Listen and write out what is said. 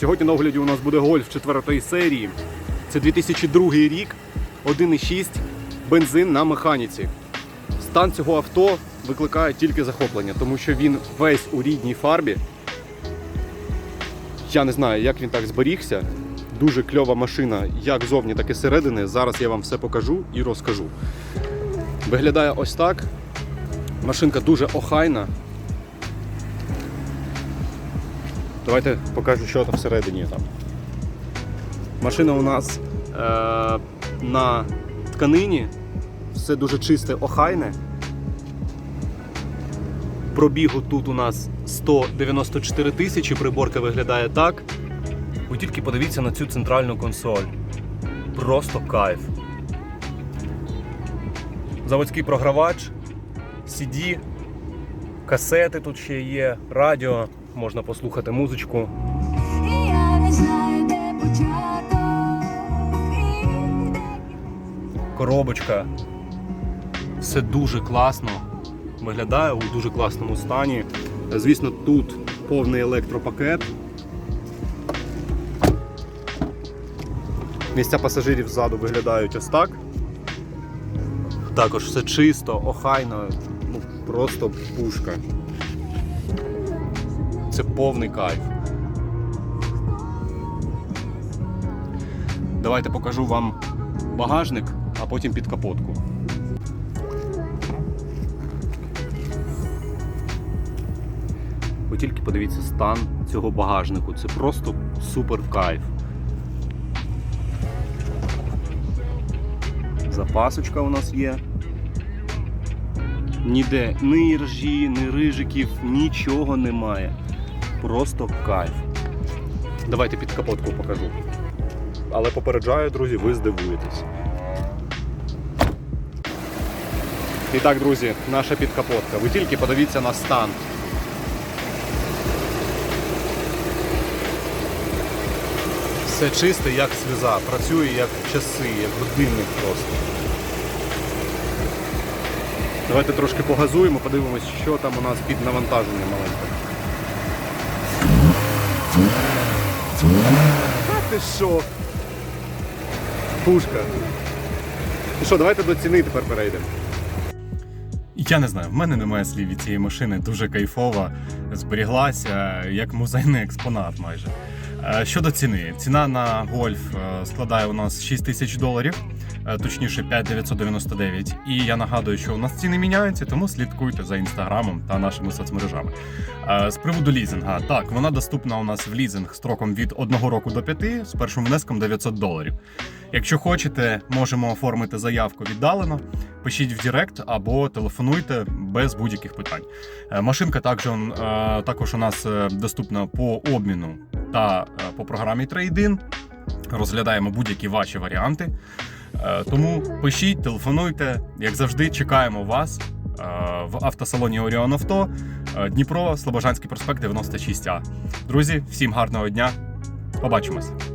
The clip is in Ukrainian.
Сьогодні на огляді у нас буде гольф четвертої серії. Це 2002 рік, 1,6 бензин на механіці. Стан цього авто викликає тільки захоплення, тому що він весь у рідній фарбі. Я не знаю, як він так зберігся. Дуже кльова машина, як зовні, так і зсередини. Зараз я вам все покажу і розкажу. Виглядає ось так. Машинка дуже охайна. Давайте покажу, що там всередині там. Машина у нас е, на тканині, все дуже чисте, охайне. Пробігу тут у нас 194 тисячі, приборка виглядає так. Ви тільки подивіться на цю центральну консоль. Просто кайф. Заводський програвач, CD, касети тут ще є, радіо, можна послухати музичку. І я не знаю, де початок. Коробочка. Все дуже класно виглядає у дуже класному стані. Звісно, тут повний електропакет. Місця пасажирів ззаду виглядають ось так. Також все чисто, охайно, ну просто пушка. Це повний кайф. Давайте покажу вам багажник, а потім під капотку. Ви тільки подивіться стан цього багажнику. Це просто супер кайф. Запасочка у нас є. Ніде ні ржі, ні рижиків, нічого немає. Просто кайф. Давайте під капотку покажу. Але попереджаю, друзі, ви здивуєтесь. І так, друзі, наша підкапотка. Ви тільки подивіться на стан. Все чисте, як сльоза, працює як часи, як годинник просто. Давайте трошки погазуємо, подивимось, що там у нас під навантаженням маленьке. А ти що? Пушка. Ну що, давайте до ціни тепер перейдемо. Я не знаю, в мене немає слів від цієї машини, дуже кайфова, зберіглася як музейний експонат майже. Е, Щодо ціни, ціна на гольф е, складає у нас 6 тисяч доларів, е, точніше 5999. І я нагадую, що у нас ціни міняються, тому слідкуйте за інстаграмом та нашими соцмережами. З приводу лізинга, так, вона доступна у нас в лізинг строком від 1 року до 5 з першим внеском 900 доларів. Якщо хочете, можемо оформити заявку віддалено. Пишіть в Директ або телефонуйте без будь-яких питань. Машинка також, також у нас доступна по обміну та е, по програмі Trade-in. Розглядаємо будь-які ваші варіанти. Е, Тому пишіть, телефонуйте. Як завжди, чекаємо вас е, в автосалоні Оріон Авто, Дніпро, Слобожанський проспект 96А. Друзі, всім гарного дня. Побачимось!